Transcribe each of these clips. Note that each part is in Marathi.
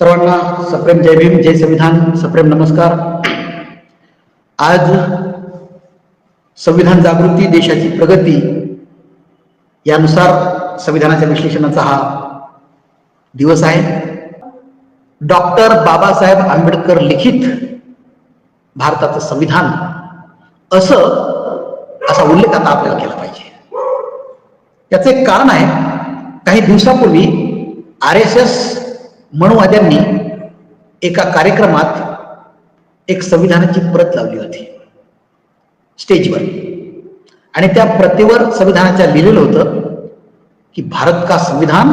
सर्वांना सप्रेम जय भीम जय संविधान सप्रेम नमस्कार. आज संविधान जागृती देशाची प्रगती यानुसार संविधानाच्या विश्लेषणाचा हा दिवस आहे. डॉक्टर बाबासाहेब आंबेडकर लिखित भारताचं संविधान असं असा उल्लेख आता आपल्याला केला पाहिजे. त्याचं एक कारण आहे काही दिवसापूर्वी आर एस एस मनुवाद्यांनी एका कार्यक्रमात एक संविधानाची प्रत लावली होती. स्टेजवर आणि त्या प्रतीवर संविधानाच्या लिहिलेलं होतं की भारत का संविधान?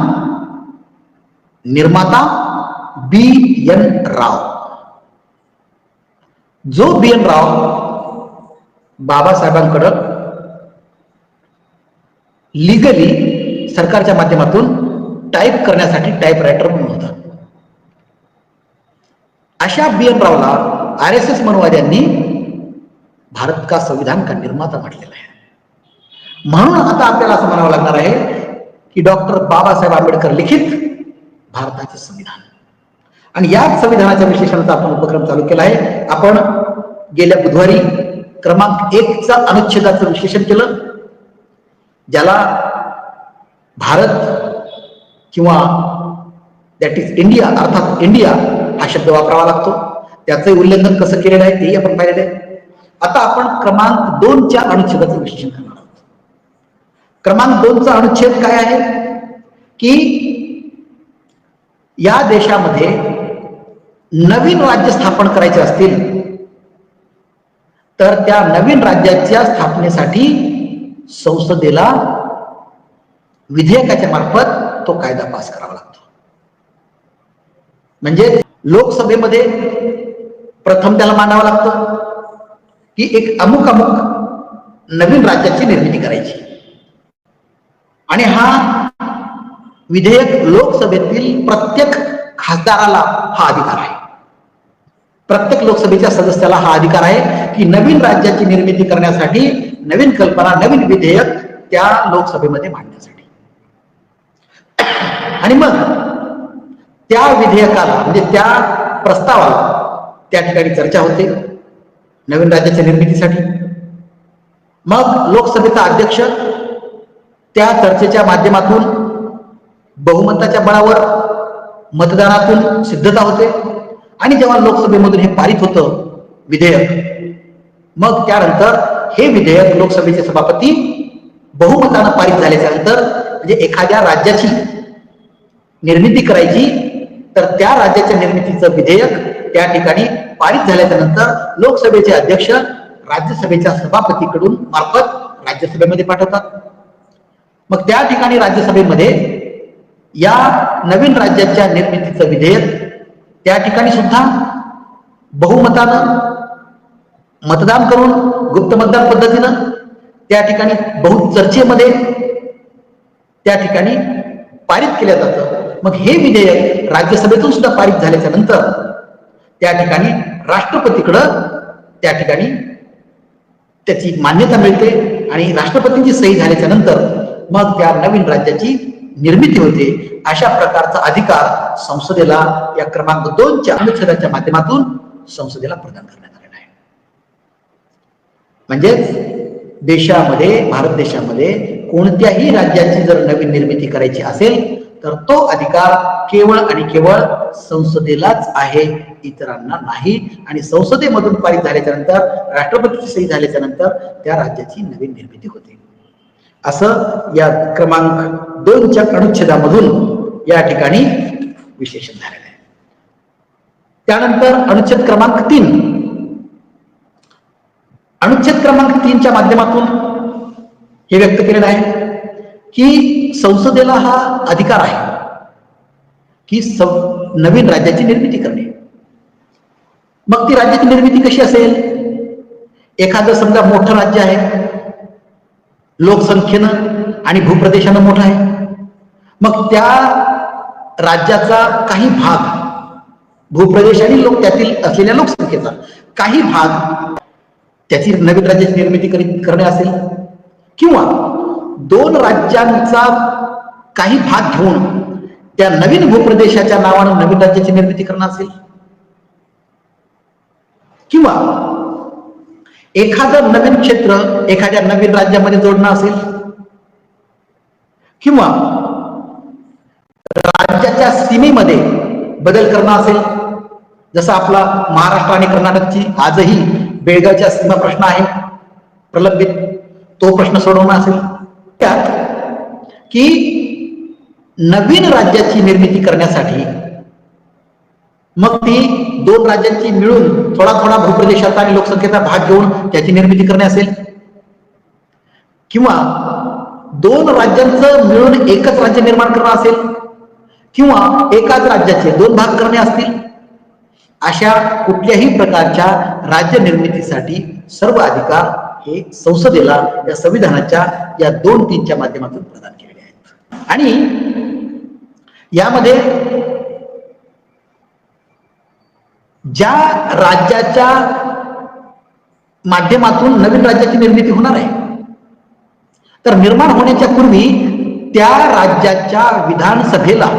निर्माता बी. एन. राव. जो बी. एन. राव बाबासाहेबांकडं लिगली सरकारच्या माध्यमातून टाईप करण्यासाठी टाईप रायटर म्हणून अशा बी एन रावला आर एस एस मनवाद्यांनी भारत का संविधान का निर्माता म्हटलेला आहे? म्हणून आता आपल्याला असं म्हणावं लागणार आहे की डॉक्टर बाबासाहेब आंबेडकर लिखित भारताचे संविधान. आणि याच संविधानाच्या विश्लेषणाचा आपण उपक्रम चालू केला आहे. आपण गेल्या बुधवारी क्रमांक एकचा अनुच्छेदाचं विश्लेषण केलं ज्याला भारत किंवा दॅट इज इंडिया अर्थात इंडिया हा शब्द वापरावा लागतो. त्याचं उल्लंघन कसं केलेलं आहे तेही आपण पाहिलेलं आहे. आता आपण क्रमांक दोनच्या अनुच्छेदाचं विश्लेषण करणार आहोत. क्रमांक दोनचा अनुच्छेद काय आहे? की या देशामध्ये नवीन राज्य स्थापन करायचे असतील तर त्या नवीन राज्याच्या स्थापनेसाठी संसदेला विधेयकाच्या मार्फत तो कायदा पास करावा लागतो. म्हणजे लोकसभेमध्ये प्रथम त्याला मांडावं लागतं की एक अमुक अमुक नवीन राज्याची निर्मिती करायची. आणि हा विधेयक लोकसभेतील प्रत्येक खासदाराला हा अधिकार आहे. प्रत्येक लोकसभेच्या सदस्याला हा अधिकार आहे की नवीन राज्याची निर्मिती करण्यासाठी नवीन कल्पना नवीन विधेयक त्या लोकसभेमध्ये मांडण्यासाठी. आणि मग त्या विधेयकाला म्हणजे त्या प्रस्तावाला त्या ठिकाणी चर्चा होते नवीन राज्याच्या निर्मितीसाठी. मग लोकसभेचा अध्यक्ष त्या चर्चेच्या माध्यमातून बहुमताच्या बळावर मतदानातून सिद्धता होते. आणि जेव्हा लोकसभेमधून हे पारित होतं विधेयक मग त्यानंतर हे विधेयक लोकसभेचे सभापती बहुमतानं पारित झाल्याच्यानंतर म्हणजे एखाद्या राज्याची निर्मिती करायची तर त्या राज्याच्या निर्मितीचं विधेयक त्या ठिकाणी पारित झाल्याच्यानंतर लोकसभेचे अध्यक्ष राज्यसभेच्या सभापतीकडून मार्फत राज्यसभेमध्ये पाठवतात. मग त्या ठिकाणी राज्यसभेमध्ये या नवीन राज्याच्या निर्मितीचं विधेयक त्या ठिकाणी सुद्धा बहुमतानं मतदान करून गुप्त मतदान पद्धतीनं त्या ठिकाणी बहुचर्चेमध्ये त्या ठिकाणी पारित केलं जातं. मग हे विधेयक राज्यसभेतून सुद्धा पारित झाल्याच्यानंतर त्या ठिकाणी राष्ट्रपतीकडं त्या ठिकाणी त्याची मान्यता मिळते आणि राष्ट्रपतींची सही झाल्याच्यानंतर मग त्या नवीन राज्याची निर्मिती होते. अशा प्रकारचा अधिकार संसदेला या क्रमांक दोनच्या अनुच्छेदाच्या माध्यमातून संसदेला प्रदान करण्यात आलेला आहे. म्हणजेच देशामध्ये भारत देशामध्ये कोणत्याही राज्याची जर नवीन निर्मिती करायची असेल तर तो अधिकार केवळ आणि केवळ संसदेलाच आहे इतरांना नाही. आणि संसदेमधून पारित झाल्याच्यानंतर राष्ट्रपतीची सही झाल्याच्यानंतर त्या राज्याची नवीन निर्मिती होते. असं या क्रमांक दोनच्या अनुच्छेदामधून या ठिकाणी विश्लेषण झालेलं आहे. त्यानंतर अनुच्छेद क्रमांक तीन. अनुच्छेद क्रमांक तीनच्या माध्यमातून हे व्यक्त केलेलं आहे. की संसदेला हा अधिकार आहे. की सं- नवीन राज्याची निर्मिती करणे. मग ती राज्याची निर्मिती कशी असेल? एखादं समजा मोठं राज्य आहे. लोकसंख्येनं आणि भूप्रदेशानं मोठं आहे. मग त्या राज्याचा काही भाग भूप्रदेश आणि लोक त्यातील असलेल्या लोकसंख्येचा काही भाग त्याची नवीन राज्याची निर्मिती करी- करणे असेल. किंवा दोन राज्यांचा काही भाग घेऊन त्या नवीन भूप्रदेशाच्या नावानं नवीन राज्याची निर्मिती करणं असेल? किंवा एखादं नवीन क्षेत्र एखाद्या नवीन राज्यामध्ये जोडणं असेल? किंवा राज्याच्या सीमेमध्ये बदल करणं असेल? जसं आपला महाराष्ट्र आणि कर्नाटकची आजही बेळगावच्या सीमा प्रश्न आहे प्रलंबित तो प्रश्न सोडवणं असेल? त्यात की नवीन राज्याची निर्मिती करण्यासाठी मग ती दोन राज्यांची मिळून थोडा थोडा भूप्रदेशाचा आणि लोकसंख्येचा भाग घेऊन त्याची निर्मिती करणे असेल? किंवा दोन राज्यांचं मिळून एकच राज्य निर्माण करणं असेल? किंवा एकाच राज्याचे दोन भाग करणे असतील? अशा कुठल्याही प्रकारच्या राज्य निर्मितीसाठी सर्व अधिकार हे संसदेला या संविधानाच्या या दोन तीनच्या माध्यमातून प्रदान केलेले आहेत. आणि यामध्ये ज्या राज्याच्या माध्यमातून नवीन राज्याची निर्मिती होणार आहे तर निर्माण होण्याच्या पूर्वी त्या राज्याच्या विधानसभेला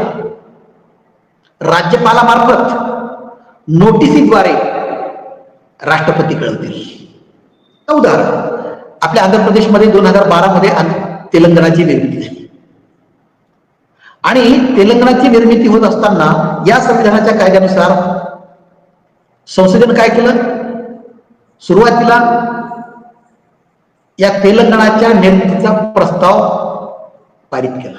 राज्यपालामार्फत नोटिसीद्वारे राष्ट्रपती कळवतील. उदाहरण. आपल्या आंध्र प्रदेशमध्ये दोन हजार बारा मध्ये तेलंगणाची निर्मिती झाली. आणि तेलंगणाची निर्मिती होत असताना या संविधानाच्या कायद्यानुसार संसदेनं काय केलं? सुरुवातीला या तेलंगणाच्या निर्मितीचा प्रस्ताव पारित केला.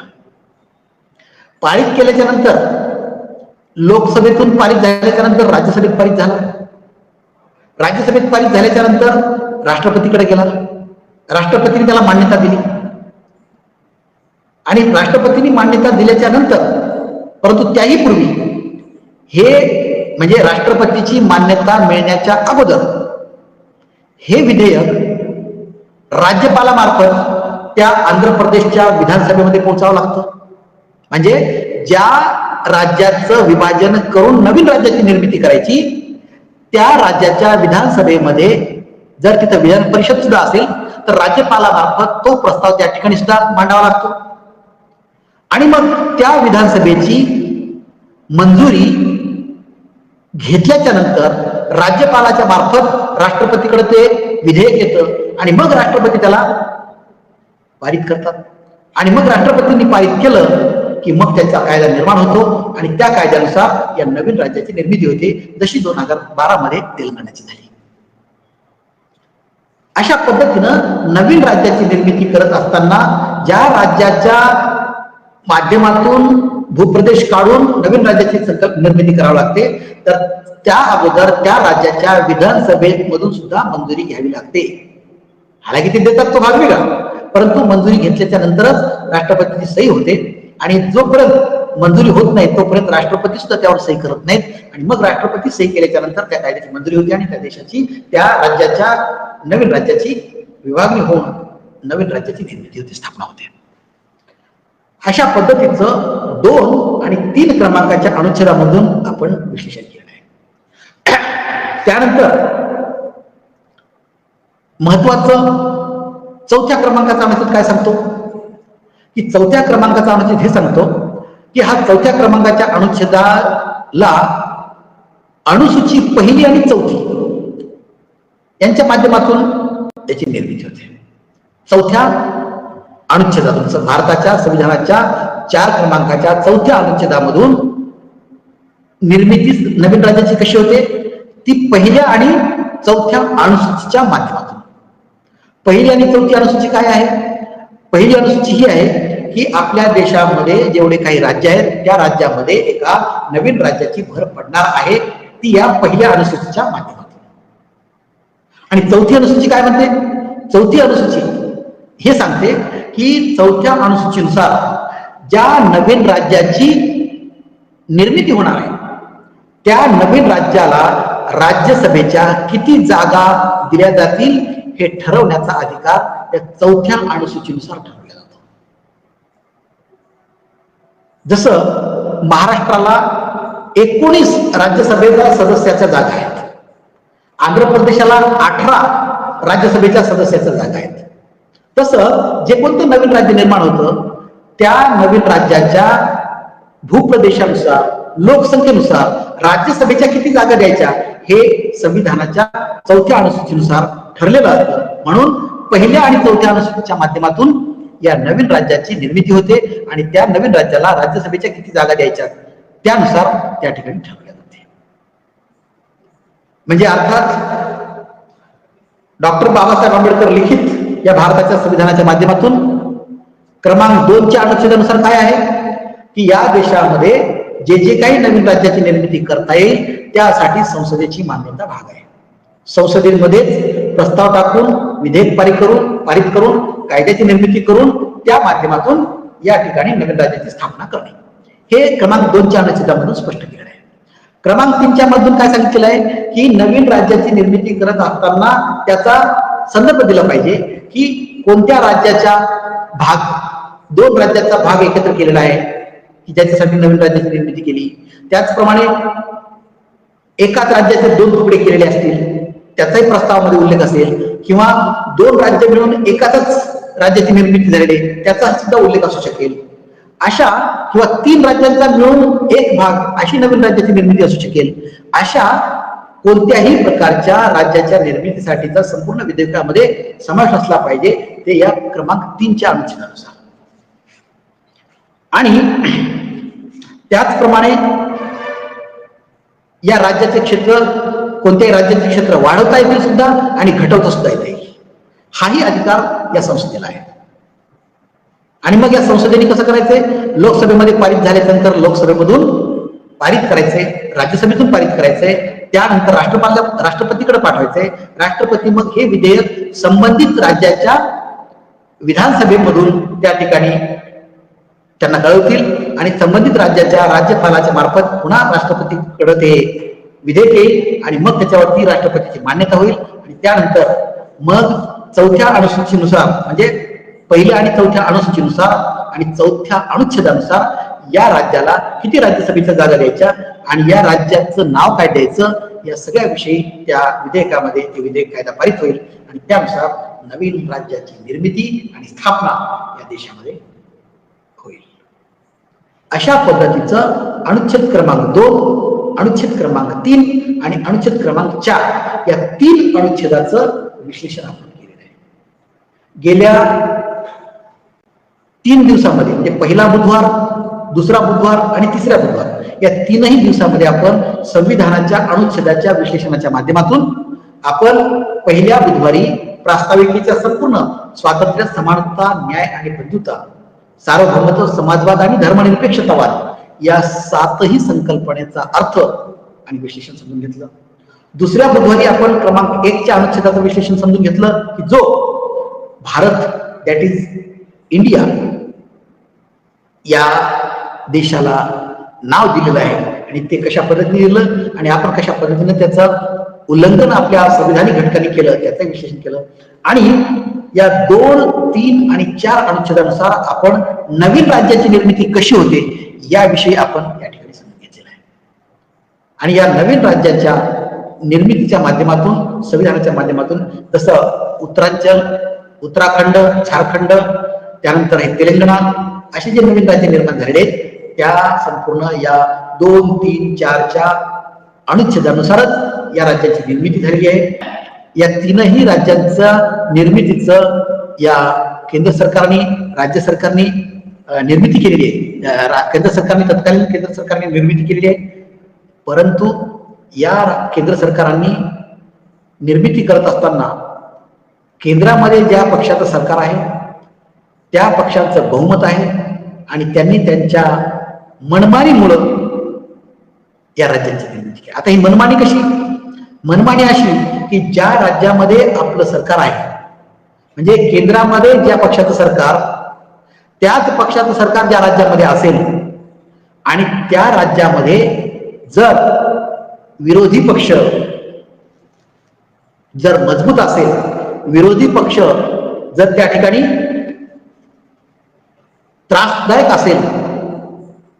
पारित केल्याच्यानंतर लोकसभेतून पारित झाल्याच्यानंतर राज्यसभेत पारित झाला. राज्यसभेत पारित झाल्याच्यानंतर राष्ट्रपतीकडे गेला राष्ट्रपतीने त्याला मान्यता दिली. आणि राष्ट्रपतींनी मान्यता दिल्याच्या नंतर परंतु त्याही पूर्वी हे म्हणजे राष्ट्रपतीची मान्यता मिळण्याच्या अगोदर हे विधेयक राज्यपालामार्फत त्या आंध्र प्रदेशच्या विधानसभेमध्ये पोहोचावं लागतं. म्हणजे ज्या राज्याचं विभाजन करून नवीन राज्याची निर्मिती करायची त्या राज्याच्या विधानसभेमध्ये जर तिथं विधान परिषद सुद्धा असेल तर राज्यपालामार्फत तो प्रस्ताव त्या ठिकाणी सुद्धा मांडावा लागतो. आणि मग त्या विधानसभेची मंजुरी घेतल्याच्या नंतर राज्यपालाच्या मार्फत राष्ट्रपतीकडे ते विधेयक येतं आणि मग राष्ट्रपती त्याला पारित करतात. आणि मग राष्ट्रपतींनी पारित केलं की मग त्यांचा कायदा निर्माण होतो आणि त्या कायद्यानुसार या नवीन राज्याची निर्मिती होते जशी दोन हजार बारा मध्ये तेलंगणाची झाली. अशा पद्धतीनं नवीन राज्याची निर्मिती करत असताना ज्या राज्याच्या माध्यमातून भूप्रदेश काढून नवीन राज्याची संकल्प निर्मिती करावी लागते तर त्या अगोदर त्या राज्याच्या विधानसभेमधून सुद्धा मंजुरी घ्यावी लागते. हालाकी ते देतात तो भाग वेगळा परंतु मंजुरी घेतल्याच्या नंतरच राष्ट्रपतीची सही होते आणि जोपर्यंत मंजुरी होत नाही तोपर्यंत राष्ट्रपती सुद्धा त्यावर सही करत नाहीत आणि मग राष्ट्रपती सही केल्याच्यानंतर त्या कायद्याची मंजुरी होती आणि त्या देशाची त्या राज्याच्या नवीन राज्याची विभागणी होऊन नवीन राज्याची निर्मिती होते स्थापना होते. अशा पद्धतीचं दोन आणि तीन क्रमांकाच्या अनुच्छेदामधून आपण विश्लेषण केलं आहे. त्यानंतर महत्वाचं चौथ्या क्रमांकाचा अनुच्छेद काय सांगतो? की चौथ्या क्रमांकाचा अनुच्छेद हे सांगतो की हा चौथ्या क्रमांकाच्या अनुच्छेदाला अनुसूची पहिली आणि चौथी यांच्या माध्यमातून त्याची निर्मिती होते. चौथ्या अनुच्छेदातून भारताच्या संविधानाच्या चार क्रमांकाच्या चौथ्या अनुच्छेदामधून निर्मिती नवीन राज्याची कशी होते? ती पहिल्या आणि चौथ्या अनुसूचीच्या माध्यमातून. पहिली आणि चौथी अनुसूची काय आहे? पहिली अनुसूची ही आहे की आपल्या देशामध्ये जेवढे काही राज्य आहेत त्या राज्यामध्ये एका नवीन राज्याची भर पडणार आहे ती या पहिल्या अनुसूचीच्या माध्यमातून. आणि चौथी अनुसूची काय म्हणते? चौथी अनुसूची. हे सांगते की चौथ्या अनुसूचीनुसार ज्या नवीन राज्याची निर्मिती होणार आहे त्या नवीन राज्याला राज्यसभेच्या किती जागा दिल्या जातील हे ठरवण्याचा अधिकार या चौथ्या अनुसूचीनुसार ठरवला जातो. जसं महाराष्ट्राला एकोणीस राज्यसभेच्या सदस्याच्या जागा आहेत. आंध्र प्रदेशाला अठरा राज्यसभेच्या सदस्याच्या जागा आहेत. तसं जे कोणतं नवीन राज्य निर्माण होतं त्या नवीन राज्याच्या भूप्रदेशानुसार लोकसंख्येनुसार राज्यसभेच्या किती जागा द्यायच्या हे संविधानाच्या चौथ्या अनुसूचीनुसार ठरलेलं असतं. म्हणून पहिल्या आणि चौथ्या अनुसूचीच्या माध्यमातून या नवीन राज्याची निर्मिती होते आणि त्या नवीन राज्याला राज्यसभेच्या किती जागा द्यायच्या त्यानुसार त्या ठिकाणी ठरवल्या म्हणजे अर्थात डॉक्टर बाबासाहेब आंबेडकर लिखित या भारताच्या संविधानाच्या माध्यमातून क्रमांक दोनच्या अनुच्छेदानुसार काय आहे? की या देशामध्ये जे जे काही नवीन राज्याची निर्मिती करता येईल त्यासाठी संसदेची मान्यता भाग आहे. संसदेमध्येच प्रस्ताव टाकून विधेयक पारित करून पारित करून कायद्याची निर्मिती करून त्या माध्यमातून या ठिकाणी नवीन राज्याची स्थापना करणे. हे क्रमांक दोनच्या अनुच्छेदामधून स्पष्ट केलं क्रमांक तीनच्या मधून काय सांगितलेलं आहे? की नवीन राज्याची निर्मिती करत असताना त्याचा संदर्भ दिला पाहिजे की कोणत्या राज्याच्या भाग दोन राज्याचा भाग एकत्र केलेला आहे की ज्याच्यासाठी नवीन राज्याची निर्मिती केली. त्याचप्रमाणे एकाच राज्याचे दोन तुकडे केलेले असतील त्याचाही प्रस्तावामध्ये उल्लेख असेल किंवा दोन राज्य मिळून एकाच राज्याची निर्मिती झालेली आहे त्याचा सुद्धा उल्लेख असू शकेल. अशा किंवा तीन राज्यांचा मिळून एक भाग अशी नवीन राज्याची निर्मिती असू शकेल. अशा कोणत्याही प्रकारच्या राज्याच्या निर्मितीसाठीचा संपूर्ण विधेयकामध्ये समावेश असला पाहिजे ते या क्रमांक तीनच्या अनुच्छेदानुसार. आणि त्याचप्रमाणे या राज्याचे क्षेत्र कोणत्याही राज्याचे क्षेत्र वाढवता येतील सुद्धा आणि घटवता सुद्धा येते हाही अधिकार या संस्थेला आहे. आणि मग या संसदेने कसं करायचंय? लोकसभेमध्ये पारित झाल्यानंतर लोकसभेमधून पारित करायचंय राज्यसभेतून पारित करायचंय त्यानंतर राष्ट्रपाल राष्ट्रपतीकडे पाठवायचंय. राष्ट्रपती मग हे विधेयक संबंधित राज्याच्या विधानसभेमधून त्या ठिकाणी त्यांना कळवतील आणि संबंधित राज्याच्या राज्यपालाच्या मार्फत पुन्हा राष्ट्रपतीकडे ते विधेयक येईल आणि मग त्याच्यावरती राष्ट्रपतीची मान्यता होईल. आणि त्यानंतर मग चौथ्या अनुसूचीनुसार म्हणजे पहिल्या आणि चौथ्या अनुसूचीनुसार आणि चौथ्या अनुच्छेदानुसार या राज्याला किती राज्यसभेच्या जागा द्यायच्या आणि या राज्याचं नाव काय द्यायचं या सगळ्या विषयी त्या विधेयकामध्ये ते विधेयक कायदा पारित होईल आणि त्यानुसार नवीन राज्याची निर्मिती आणि स्थापना या देशामध्ये होईल. अशा पद्धतीचं अनुच्छेद क्रमांक दोन अनुच्छेद क्रमांक तीन आणि अनुच्छेद क्रमांक चार या तीन अनुच्छेदाचं विश्लेषण आपण केलेलं आहे. गेल्या तीन दिवसामध्ये म्हणजे पहिला बुधवार दुसरा बुधवार आणि तिसरा बुधवार या तीनही दिवसामध्ये आपण संविधानाच्या अनुच्छेदाच्या विश्लेषणाच्या माध्यमातून आपण पहिल्या बुधवारी प्रास्ताविकेच्या संपूर्ण स्वातंत्र्य समानता न्याय आणि बंधुता सार्वभौमत्व समाजवाद आणि धर्मनिरपेक्षतावाद या सातही संकल्पनेचा अर्थ आणि विश्लेषण समजून घेतलं. दुसऱ्या बुधवारी आपण क्रमांक एकच्या अनुच्छेदाचं विश्लेषण समजून घेतलं की जो भारत दॅट इज इंडिया या देशाला नाव दिलेलं आहे. आणि ते कशा पद्धतीने दिलं आणि आपण कशा पद्धतीने त्याचं उल्लंघन आपल्या संविधानिक घटकांनी केलं त्याचं विश्लेषण केलं. आणि या दोन तीन आणि चार अनुच्छेदानुसार आपण नवीन राज्याची निर्मिती कशी होते याविषयी आपण या ठिकाणी समजून घेतलेलं आहे. आणि या नवीन राज्याच्या निर्मितीच्या माध्यमातून संविधानाच्या माध्यमातून जसं उत्तरांचल उत्तराखंड झारखंड त्यानंतर आहे तेलंगणा असे जे नवीन राज्य निर्माण झालेले आहेत त्या संपूर्ण या दोन तीन चारच्या अनुच्छेदानुसारच या राज्याची निर्मिती झालेली आहे. या तीनही राज्यांच्या निर्मितीचं या केंद्र सरकारने राज्य सरकारने निर्मिती केलेली आहे. केंद्र सरकारने तत्कालीन केंद्र सरकारने निर्मिती केलेली आहे. परंतु या केंद्र सरकारांनी निर्मिती करत असताना केंद्रामध्ये ज्या पक्षाचं सरकार आहे त्या पक्षांचं बहुमत आहे आणि त्यांनी त्यांच्या मनमानीमुळं या राज्यांची निर्मिती केली. आता ही मनमानी कशी? मनमानी अशी की ज्या राज्यामध्ये आपलं सरकार आहे म्हणजे केंद्रामध्ये ज्या पक्षाचं सरकार त्याच पक्षाचं सरकार ज्या राज्यामध्ये असेल आणि त्या राज्यामध्ये जर विरोधी पक्ष जर मजबूत असेल विरोधी पक्ष जर त्या ठिकाणी त्रासदायक असेल.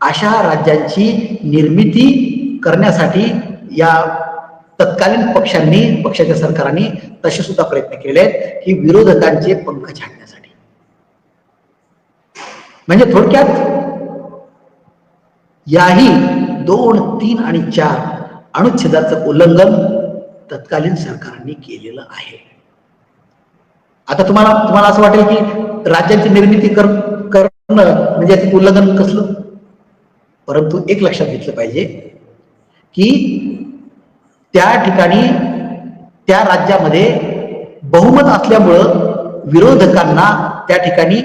अशा राज्यांची निर्मिती करण्यासाठी या तत्कालीन पक्षांनी पक्षाच्या सरकारांनी तसे सुद्धा प्रयत्न केले आहेत की विरोधकांचे पंख छाडण्यासाठी म्हणजे थोडक्यात याही दोन तीन आणि चार अनुच्छेदाचं उल्लंघन तत्कालीन सरकारने केलेलं आहे. आता तुम्हाला तुम्हाला असं वाटेल की राज्याची निर्मिती कर म्हणजे याचं उल्लंघन कसलं? परंतु एक लक्षात घेतलं पाहिजे की त्या ठिकाणी त्या राज्यामध्ये बहुमत असल्यामुळं विरोधकांना त्या ठिकाणी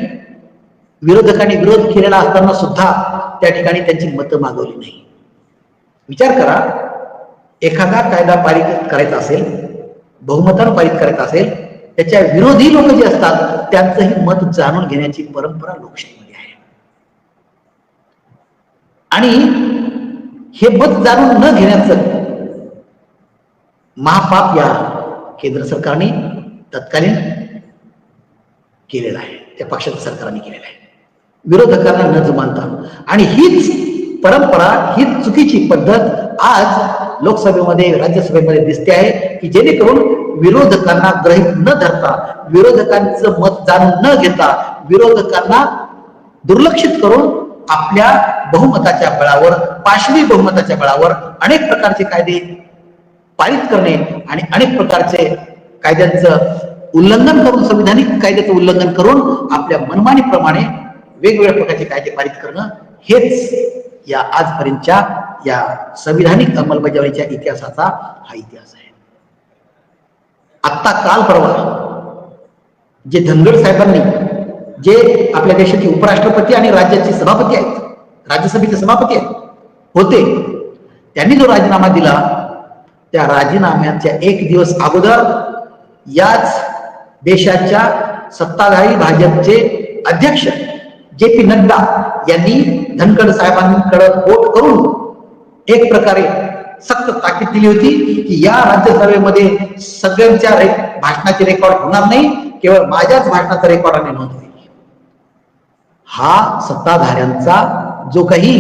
विरोधकांनी विरोध केलेला असताना सुद्धा त्या ठिकाणी त्यांची मतं मागवली नाही. विचार करा एखादा कायदा पारित करायचा असेल बहुमतानं पारित करायचा असेल त्याच्या विरोधी लोक जे असतात त्यांचंही मत जाणून घेण्याची परंपरा लोकशाहीमध्ये आणि हे मत जाणून न घेण्याचं महापाप या केंद्र सरकारने तत्कालीन केलेलं आहे. त्या पक्षाच्या सरकारने केलेलं आहे. विरोधकांना न जुमानता. आणि हीच परंपरा ही चुकीची पद्धत आज लोकसभेमध्ये राज्यसभेमध्ये दिसते आहे की जेणेकरून विरोधकांना ग्रहित न धरता विरोधकांचं मत जाणून न घेता विरोधकांना दुर्लक्षित करून आपल्या बहुमताच्या बळावर पाशवी बहुमताच्या बळावर अनेक प्रकारचे कायदे पारित करणे आणि अनेक प्रकारचे कायद्यांचं उल्लंघन करून संविधानिक कायद्याचं उल्लंघन करून आपल्या मनमानीप्रमाणे वेगवेगळ्या प्रकारचे कायदे पारित करणं हेच या आजपर्यंतच्या या संविधानिक अंमलबजावणीच्या इतिहासाचा हा इतिहास आहे. आत्ता काल परवा जे धनगड साहेबांनी जे आपल्या देशाचे उपराष्ट्रपती आणि राज्याचे सभापती आहेत राज्यसभेचे सभापती आहेत होते. त्यांनी जो राजीनामा दिला त्या राजीनाम्याच्या एक दिवस अगोदर याच देशाच्या सत्ताधारी भाजपचे अध्यक्ष जे पी नड्डा यांनी धनखड साहेबांकडे वोट करून एक प्रकारे सक्त ताकीद दिली होती की या राज्यसभेमध्ये सगळ्यांच्या भाषणाचे रेकॉर्ड होणार नाही केवळ माझ्याच भाषणाचा रेकॉर्ड आणि नोंद हा सत्ताधाऱ्यांचा जो काही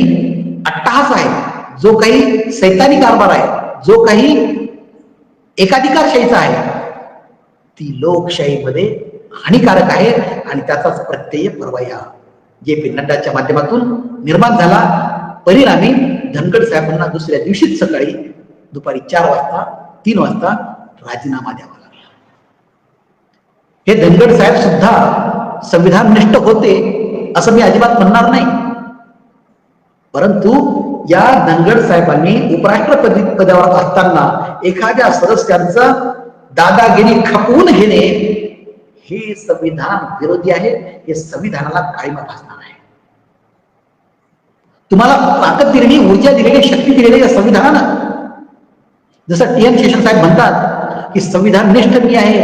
अट्टहास आहे जो काही सैतानी कारभार आहे जो काही एकाधिकारशाहीचा आहे ती लोकशाहीमध्ये हानिकारक आहे आणि त्याचाच प्रत्यय परवाया. जे पी नड्डाच्या माध्यमातून निर्माण झाला. परिणामी धनगड साहेबांना दुसऱ्या दिवशीच सकाळी दुपारी चार वाजता तीन वाजता राजीनामा द्यावा लागला. हे धनगड साहेब सुद्धा संविधाननिष्ठ होते. असं मी अजिबात म्हणणार नाही. परंतु या धनगड साहेबांनी उपराष्ट्रपती पदावर असताना एखाद्या सदस्यांचा दादागिरी खपवून घेणे हे संविधान विरोधी आहे हे संविधानाला काळीमा भासणार आहे. तुम्हाला ताकद दिलेली ऊर्जा दिलेली शक्ती दिलेली संविधान. जसं टी एन शेषन साहेब म्हणतात की संविधान निष्ठ मी आहे.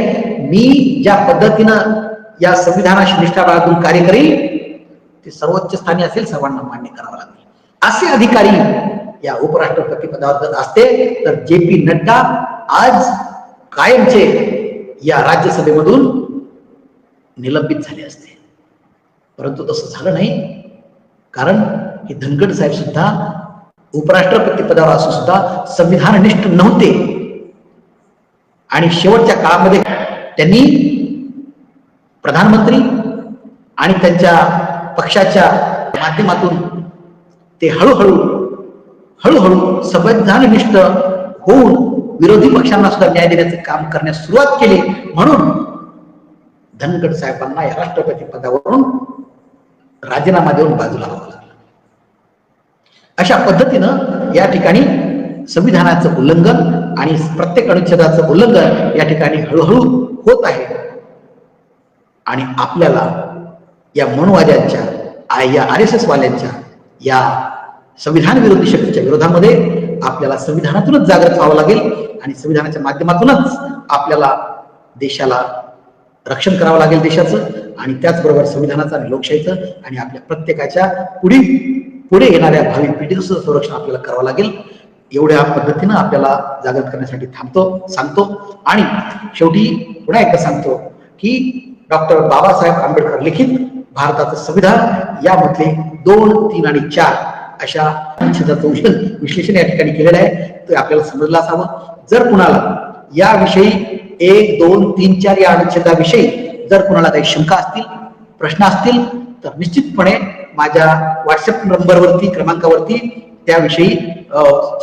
मी ज्या पद्धतीनं या संविधानाशी निष्ठा बाळगून कार्य करेल ते सर्वोच्च स्थानी असेल सर्वांना मान्य करावं लागेल. असे अधिकारी या उपराष्ट्रपती पदावर जर असते तर जे पी नड्डा आज कायमचे या राज्यसभेमधून निलंबित झाले असते. परंतु तसं झालं नाही. कारण हे धनगड साहेब सुद्धा उपराष्ट्रपती पदावर असून सुद्धा संविधाननिष्ठ नव्हते. आणि शेवटच्या काळामध्ये त्यांनी प्रधानमंत्री आणि त्यांच्या पक्षाच्या माध्यमातून ते हळूहळू हळूहळू संविधाननिष्ठ होऊन विरोधी पक्षांना सुद्धा न्याय देण्याचे काम करण्यास सुरुवात केली. म्हणून धनगड साहेबांना या राष्ट्रपती पदावरून राजीनामा देऊन बाजूला हवा लागलं. अशा पद्धतीनं या ठिकाणी संविधानाचं उल्लंघन आणि प्रत्येक अनुच्छेदाचं उल्लंघन या ठिकाणी हळूहळू होत आहे. आणि आपल्याला या मनवाद्यांच्या या आर एस एस वाल्यांच्या या संविधान विरोधी शक्तीच्या विरोधामध्ये आपल्याला संविधानातूनच जागृत व्हावं लागेल आणि संविधानाच्या माध्यमातूनच आपल्याला देशाला रक्षण करावं लागेल देशाचं आणि त्याचबरोबर संविधानाचं आणि लोकशाहीचं आणि आपल्या प्रत्येकाच्या पुढील पुढे येणाऱ्या भावी पिढीचं सुद्धा संरक्षण आपल्याला करावं लागेल. एवढ्या पद्धतीनं आपल्याला जागृत करण्यासाठी थांबतो सांगतो आणि शेवटी पुन्हा एकदा सांगतो की डॉक्टर बाबासाहेब आंबेडकर लिखित भारताचं संविधान यामधले दोन तीन आणि चार अशा अनुच्छेदाचं विश्लेषण विश्लेषण या ठिकाणी केलेलं आहे. ते आपल्याला समजलं असावं. जर कुणाला याविषयी एक दोन तीन चार या अनुच्छेदाविषयी जर कुणाला काही शंका असतील प्रश्न असतील तर निश्चितपणे माझ्या व्हॉट्सअप नंबरवरती क्रमांकावरती त्याविषयी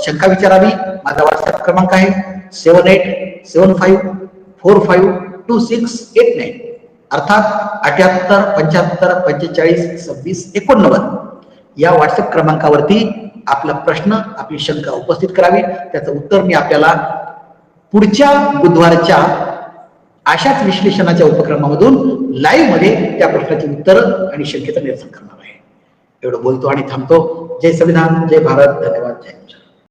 शंका विचारावी. माझा व्हॉट्सअप क्रमांक आहे seven eight seven five four five two six eight nine अर्थात अठ्याहत्तर पंच्याहत्तर पंचेचाळीस सव्वीस एकोणनव्वद या व्हॉट्सअप क्रमांकावरती आपला प्रश्न आपली शंका उपस्थित करावी. त्याचं उत्तर मी आपल्याला पुढच्या बुधवारच्या अशाच विश्लेषणाच्या उपक्रमामधून लाईव्हमध्ये त्या प्रश्नाची उत्तर आणि शंकेचं निरसन करणार आहे. एवढं बोलतो आणि थांबतो. जय संविधान जय भारत. धन्यवाद. जय